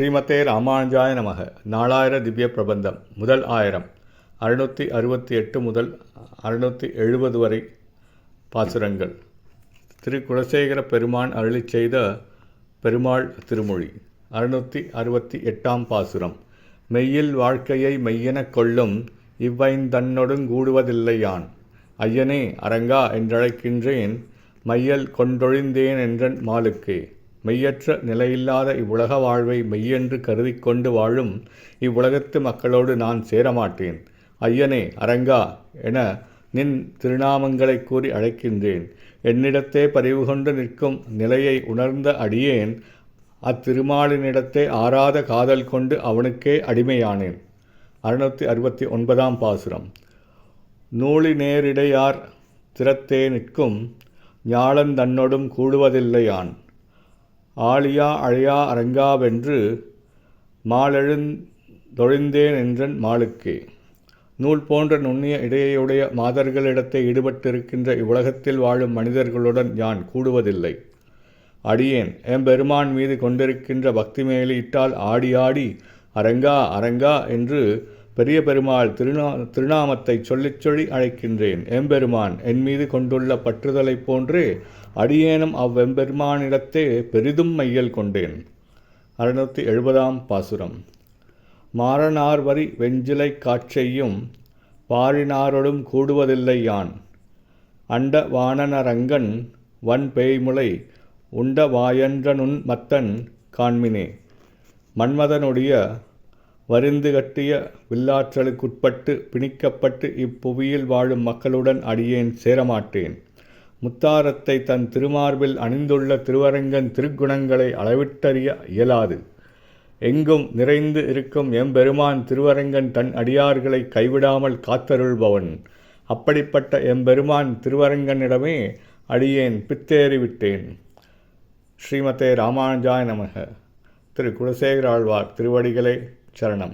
ஸ்ரீமதே ராமானுஜாய நமக. நாலாயிர திவ்ய பிரபந்தம். முதல் ஆயிரம். அறுநூற்றி அறுபத்தி எட்டு முதல் அறுநூற்றி எழுபது வரை பாசுரங்கள். திரு குலசேகர பெருமான் அருளிச் செய்த பெருமாள் திருமொழி. அறுநூற்றி அறுபத்தி எட்டாம் பாசுரம். மெய்யில் வாழ்க்கையை மெய்யெனக் கொள்ளும் இவ்வைந்தன்னொடுங் கூடுவதில்லையான். ஐயனே அரங்கா என்றழைக்கின்றேன். மையல் கொண்டொழிந்தேன் என்றன் மாலுக்கே. மெய்யற்ற நிலையில்லாத இவ்வுலக வாழ்வை மெய்யென்று கருதி கொண்டு வாழும் இவ்வுலகத்து மக்களோடு நான் சேரமாட்டேன். ஐயனே அரங்கா என நின் திருநாமங்களைக் கூறி அழைக்கின்றேன். என்னிடத்தே பரிவு கொண்டு நிற்கும் நிலையை உணர்ந்த அடியேன் அத்திருமாலினிடத்தே ஆறாத காதல் கொண்டு அவனுக்கே அடிமையானேன். அறுநூற்றி அறுபத்தி ஒன்பதாம் பாசுரம். நூலி நேரிடையார் திறத்தே நிற்கும் ஞாழந்தன்னொடும் கூடுவதில்லையான். ஆழியா அழையா அரங்காவென்று மாலெழுந்தொழிந்தேன் என்றன் மாளுக்கே நூல் போன்ற நுண்ணிய இடையுடைய மாதர்களிடத்தை ஈடுபட்டிருக்கின்ற இவ்வுலகத்தில் வாழும் மனிதர்களுடன் யான் கூடுவதில்லை. அடியேன் எம்பெருமான் மீது கொண்டிருக்கின்ற பக்தி மேலே இட்டால் ஆடி ஆடி அரங்கா அரங்கா என்று பெரிய பெருமாள் திருநா திருநாமத்தை சொல்லிச் சொல்லி அழைக்கின்றேன். எம்பெருமான் என் மீது கொண்டுள்ள பற்றுதலைப் போன்றே அடியேனும் அவ்வெம்பெருமானிடத்தே பெரிதும் மையல் கொண்டேன். அறுநூற்றி எழுபதாம் பாசுரம். மாறனார் வரி வெஞ்சிலை காட்சையும் பாரினாரொடும் கூடுவதில்லை யான். அண்ட வானனரங்கன் வன் பேய்முலை உண்ட வாயன்றனுன் மத்தன் காண்மினே. மன்மதனுடைய வரிந்து கட்டிய வில்லாற்றலுக்குட்பட்டு பிணிக்கப்பட்டு இப்புவியில் வாழும் மக்களுடன் அடியேன் சேரமாட்டேன். முத்தாரத்தை தன் திருமார்பில் அணிந்துள்ள திருவரங்கன் திருக்குணங்களை அளவிட்டறிய இயலாது. எங்கும் நிறைந்து இருக்கும் எம்பெருமான் திருவரங்கன் தன் அடியார்களை கைவிடாமல் காத்தருள்பவன். அப்படிப்பட்ட எம்பெருமான் திருவரங்கனிடமே அடியேன் பித்தேறிவிட்டேன். ஸ்ரீமதே ராமானுஜாய நமக. திரு குலசேகர ஆழ்வார் திருவடிகளே शरणम